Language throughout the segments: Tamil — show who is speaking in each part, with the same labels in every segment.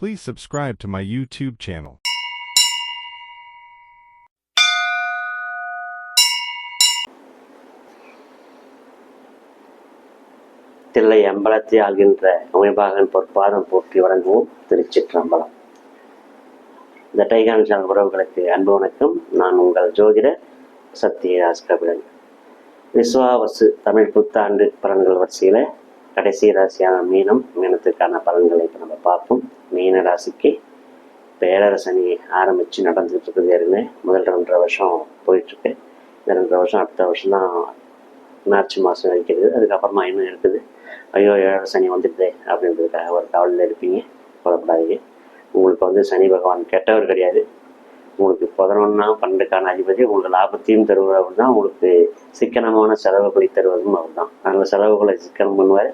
Speaker 1: Please subscribe to my YouTube channel.
Speaker 2: Thillai அம்பலத்தை ஆகின்ற அமைபாகன் பொற்பாதம் போற்றி வழங்குவோம் திருச்சிற்றம்பலம். இந்த டைகான் சேனல் உறவுகளுக்கு அன்பு வணக்கம். நான் உங்கள் ஜோதிட சத்யராஜ் கபிலன். விஸ்வாவசு தமிழ் புத்தாண்டு பலன்கள் வரிசையில் கடைசி ராசியான மீனம் மீனத்துக்கான பலன்களை இப்போ நம்ம பார்ப்போம். மீன ராசிக்கு பேரரசனி ஆரம்பித்து நடந்துகிட்டு இருக்குது ஏற்கனவே. முதல் ரெண்டரை வருஷம் போயிட்டுருக்கு இந்த ரெண்டரை வருஷம் அடுத்த வருஷம் தான் மார்ச் மாதம் வைக்கிறது அதுக்கப்புறமா இன்னும் இருக்குது? ஐயோ ஏழரை சனி வந்துடுதே அப்படின்றதுக்காக ஒரு கவலையில் இருப்பீங்க. கவலைப்படாதீங்க. உங்களுக்கு வந்து சனி பகவான் கெட்டவர் கிடையாது. உங்களுக்கு பதினொன்னா பன்னெண்டுக்கான அதிபதி உங்களுக்கு லாபத்தையும் தருவவர் தான் உங்களுக்கு சிக்கனமான செலவுகளை தருவதும் அவர் தான் அதனால் செலவுகளை சிக்கனம் பண்ணுவார்.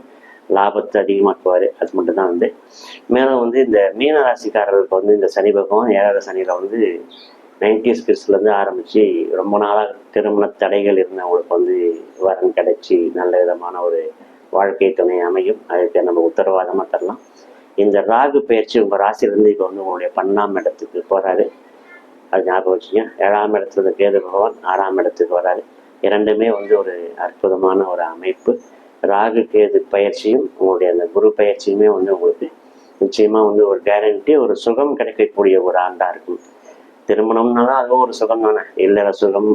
Speaker 2: லாபத்தை அதிகமாக்குவார். அது மட்டும் தான் வந்து. மேலும் வந்து இந்த மீன ராசிக்காரர்களுக்கு வந்து இந்த சனி பகவான் ஏழாவது சனியில் வந்து நைன்டிஸ் கிட்ஸ்லேருந்து ஆரம்பித்து ரொம்ப நாளாக திருமண தடைகள் இருந்தவங்களுக்கு வந்து வரன் கிடைச்சி நல்ல விதமான ஒரு வாழ்க்கை துணை அமையும். அதுக்கு நம்ம உத்தரவாதமாக தரலாம். இந்த ராகு பயிற்சி உங்கள் ராசியிலேருந்து இப்போ வந்து உங்களுடைய பன்னாம் இடத்துக்கு போகிறாரு அது ஞாபகம் வச்சுங்க ஏழாம் இடத்துல கேது பகவான் ஆறாம் இடத்துக்கு வராரு. இரண்டுமே வந்து ஒரு அற்புதமான ஒரு அமைப்பு. ராகு கேது பயிற்சியும் உங்களுடைய அந்த குரு பயிற்சியுமே வந்து உங்களுக்கு நிச்சயமாக வந்து ஒரு கேரண்டி ஒரு சுகம் கிடைக்கக்கூடிய ஒரு ஆண்டாக இருக்கும். திருமணம்னாலும் அதுவும் ஒரு சுகம் தானே. இல்லற சுகம்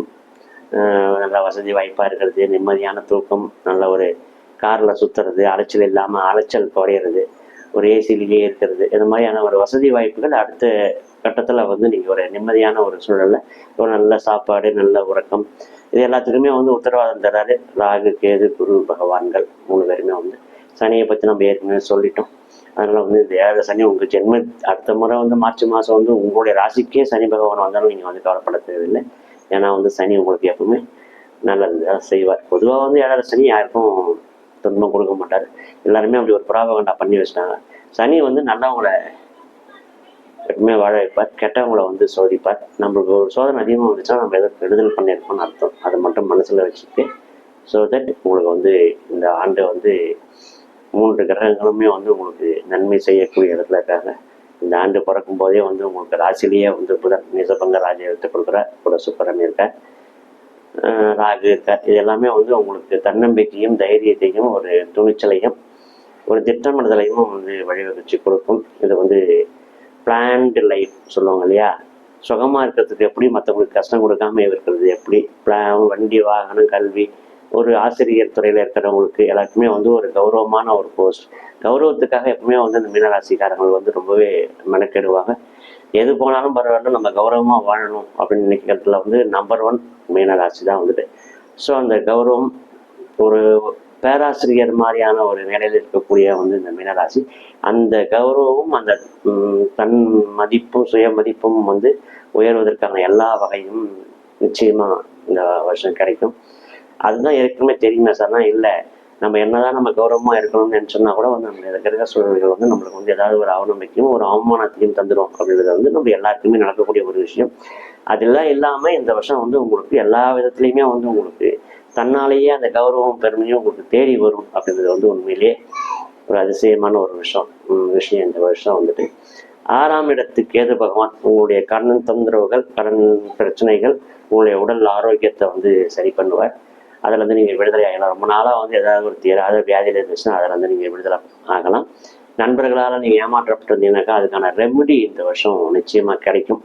Speaker 2: நல்ல வசதி வாய்ப்பாக இருக்கிறது நிம்மதியான தூக்கம் நல்ல ஒரு காரில் சுற்றுறது அலைச்சல் இல்லாமல் அலைச்சல் குறையிறது ஒரு ஏசிலேயே இருக்கிறது இந்த மாதிரியான ஒரு வசதி வாய்ப்புகள் அடுத்த கட்டத்தில் வந்து நீங்கள் ஒரு நிம்மதியான ஒரு சூழலில் ஒரு நல்ல சாப்பாடு நல்ல உறக்கம் இது எல்லாத்துக்குமே வந்து உத்தரவாதம் தராரு. ராகு கேது குரு பகவான்கள் மூணு பேருமே வந்து சனியை பற்றி நம்ம ஏற்கனவே சொல்லிட்டோம். அதனால் வந்து இந்த சனி உங்கள் ஜென்ம அடுத்த முறை வந்து மார்ச் மாதம் வந்து உங்களுடைய ராசிக்கே சனி பகவான் வந்தாலும் நீங்கள் வந்து கவலைப்பட தேவையில்லை. ஏன்னா வந்து சனி உங்களுக்கு எப்பவுமே நல்லது தான் செய்வார். பொதுவாக வந்து ஏழரை சனி யாருக்கும் துன்பம் கொடுக்க மாட்டார். எல்லாருமே அப்படி ஒரு புறாபகண்டா பண்ணி வச்சிட்டாங்க. சனி வந்து நல்லவங்களை எப்பவுமே வாழ வைப்பார் கெட்டவங்கள வந்து சோதிப்பார். நம்மளுக்கு ஒரு சோதனை அதிகமாக வந்துச்சுன்னா நம்ம எதோ கெடுதல் பண்ணியிருக்கோம்னு அர்த்தம். அதை மட்டும் மனசில் வச்சுட்டு ஸோ தட் உங்களுக்கு வந்து இந்த ஆண்டு வந்து மூன்று கிரகங்களுமே வந்து உங்களுக்கு நன்மை செய்யக்கூடிய இடத்துல இருக்காங்க. இந்த ஆண்டு பிறக்கும் போதே வந்து உங்களுக்கு ராசிலேயே வந்து புதன் நிசபங்க ராஜ எடுத்து கொடுக்குறார் கூட சுக்கரன் இருக்கார். ராகு இருக்கார். இது எல்லாமே வந்து உங்களுக்கு தன்னம்பிக்கையும் தைரியத்தையும் ஒரு துணிச்சலையும் ஒரு திட்டமிடுதலையும் வந்து வழிவகுச்சு கொடுக்கும். இது வந்து பிளான்டு லைஃப் சொல்லுவாங்க இல்லையா? சுகமாக இருக்கிறதுக்கு எப்படி மற்றவங்களுக்கு கஷ்டம் கொடுக்காம இருக்கிறது எப்படி? பிளான் வண்டி வாகனம் கல்வி ஒரு ஆசிரியர் துறையில் இருக்கிறவங்களுக்கு எல்லாருக்குமே வந்து ஒரு கௌரவமான ஒரு போஸ்ட் கௌரவத்துக்காக எப்பவுமே வந்து இந்த மீனராசிக்காரங்கள் வந்து ரொம்பவே மெனக்கெடுவாங்க. எது போனாலும் பரவாயில்ல நம்ம கௌரவமாக வாழணும் அப்படின்னு நினைக்கிறதுல வந்து நம்பர் ஒன் மீனராசி தான் வந்துட்டு. ஸோ அந்த கௌரவம் ஒரு பேராசிரியர் மாதிரியான ஒரு நிலையில் இருக்கக்கூடிய வந்து இந்த மீனராசி. அந்த கௌரவமும் அந்த தன் மதிப்பும் சுய மதிப்பும் வந்து உயர்வதற்கான எல்லா வகையும் நிச்சயமா இந்த வருஷம் கிடைக்கும். அதுதான் ஏற்கனவே தெரியுமே சார்னா இல்லை நம்ம என்னதான் நம்ம கௌரவமா இருக்கணும்னு நினைச்சோம்னா கூட வந்து நம்ம இருக்கிற சூழல்கள் வந்து நம்மளுக்கு வந்து ஏதாவது ஒரு அவநம்பிக்கையும் ஒரு அவமானத்தையும் தந்துடும் அப்படின்றது வந்து நம்ம எல்லாருக்குமே நடக்கக்கூடிய ஒரு விஷயம். அதெல்லாம் இல்லாம இந்த வருஷம் வந்து உங்களுக்கு எல்லா விதத்துலையுமே வந்து உங்களுக்கு தன்னாலேயே அந்த கௌரவம் பெருமையும் உங்களுக்கு தேடி வரும் அப்படின்றது வந்து உண்மையிலேயே ஒரு அதிசயமான ஒரு விஷயம் விஷயம் இந்த வருஷம் வந்துட்டு. ஆறாம் இடத்து கேது பகவான் உங்களுடைய கடன் தொந்தரவுகள் கடன் பிரச்சனைகள் உங்களுடைய உடல் ஆரோக்கியத்தை வந்து சரி பண்ணுவார். அதில் வந்து நீங்கள் விடுதலை ஆகலாம். ரொம்ப நாளாக வந்து ஏதாவது ஒரு தீராத வியாதியில் இருந்துச்சுன்னா அதில் வந்து நீங்கள் விடுதலை ஆகலாம். நண்பர்களால் நீங்கள் ஏமாற்றப்பட்டிருந்தீங்கன்னாக்கா அதுக்கான ரெமெடி இந்த வருஷம் நிச்சயமாக கிடைக்கும்.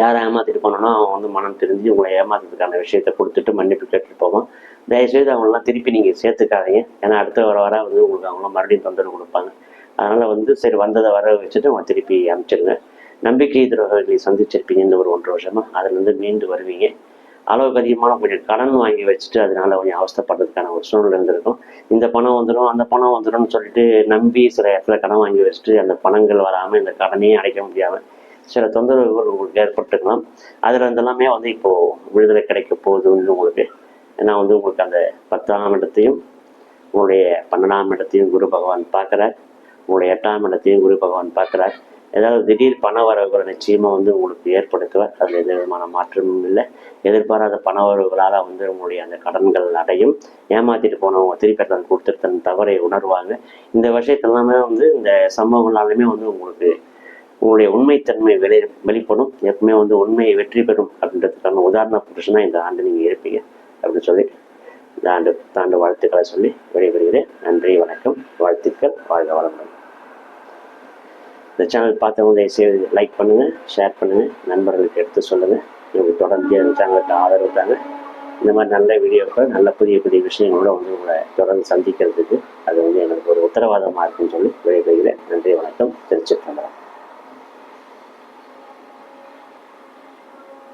Speaker 2: யாரை ஏமாத்திட்டு போனோம்னா அவன் வந்து மனம் தெரிஞ்சு உங்களை ஏமாத்துறதுக்கான விஷயத்தை கொடுத்துட்டு மன்னிப்பு கேட்டுட்டு போவான். தயவுசெய்து அவங்களெலாம் திருப்பி நீங்கள் சேர்த்துக்காதீங்க. ஏன்னா அடுத்த வர வர வந்து உங்களுக்கு அவங்களாம் மறுபடியும் தொந்தரவு கொடுப்பாங்க. அதனால் வந்து சரி வந்ததை வர வச்சுட்டு அவன் திருப்பி அனுப்பிச்சிருங்க. நம்பிக்கை துரோகங்களை சந்திச்சிருப்பீங்க இந்த ஒரு ஒன்றரை வருஷமா. அதுலேருந்து மீண்டு வருவீங்க. அளவுக்கு அதிகமான கொஞ்சம் கடன் வாங்கி வச்சுட்டு அதனால கொஞ்சம் அவஸ்தப்படுறதுக்கான ஒரு சூழ்நிலை இருந்திருக்கும். இந்த பணம் வந்துடும் அந்த பணம் வந்துடும்னு சொல்லிட்டு நம்பி சில இடத்துல கடன் வாங்கி வச்சுட்டு அந்த பணங்கள் வராமல் இந்த கடனையும் அடைக்க முடியாமல் சில தொந்தரவுகள் உங்களுக்கு ஏற்பட்டுக்கலாம் அதில் இருந்தெல்லாமே வந்து இப்போது விடுதலை கிடைக்க போகுதுன்னு உங்களுக்கு. ஏன்னா வந்து உங்களுக்கு அந்த பத்தாம் இடத்தையும் உங்களுடைய பன்னெண்டாம் இடத்தையும் குரு பகவான் பார்க்குறார். உங்களுடைய எட்டாம் இடத்தையும் குரு பகவான் பார்க்குறார். ஏதாவது திடீர் பண வரவுகளை நிச்சயமாக வந்து உங்களுக்கு ஏற்படுத்துவார். அதில் எந்த விதமான மாற்றமும் இல்லை. எதிர்பாராத பண வரவுகளால் வந்து உங்களுடைய அந்த கடன்கள் அடையும். ஏமாற்றிட்டு போனவங்க திருப்பி தன் கொடுத்துட்டு தன் தவறை உணர்வாங்க. இந்த விஷயத்தெல்லாமே வந்து இந்த சம்பவங்களாலுமே வந்து உங்களுக்கு உங்களுடைய உண்மைத்தன்மை வெளி வெளிப்படும். எப்பவுமே வந்து உண்மையை வெற்றி பெறும் அப்படின்றதுக்கான உதாரண புருஷனாக இந்த ஆண்டு நீங்கள் இருப்பீங்க அப்படின்னு சொல்லி இந்த ஆண்டு தாண்டு வாழ்த்துக்களை சொல்லி விடைபெறுகிறேன். நன்றி வணக்கம். வாழ்த்துக்கள். வாழ்க வளமுடன். இந்த சேனல் பார்த்தவங்க தயவு செய்து லைக் பண்ணுங்கள் ஷேர் பண்ணுங்கள் நண்பர்களுக்கு எடுத்து சொல்லுங்கள் இவங்க தொடர்ந்து அந்த சேனலுக்கு ஆதரவு தாங்க இந்த மாதிரி நல்ல வீடியோக்கள் நல்ல புதிய புதிய விஷயங்களோட வந்து உங்களை தொடர்ந்து சந்திக்கிறதுக்கு அது வந்து எனக்கு ஒரு உத்தரவாதமாக இருக்குன்னு சொல்லி விடைபெறுகிறேன். நன்றி வணக்கம். திருச்சிற்றம்பலம்.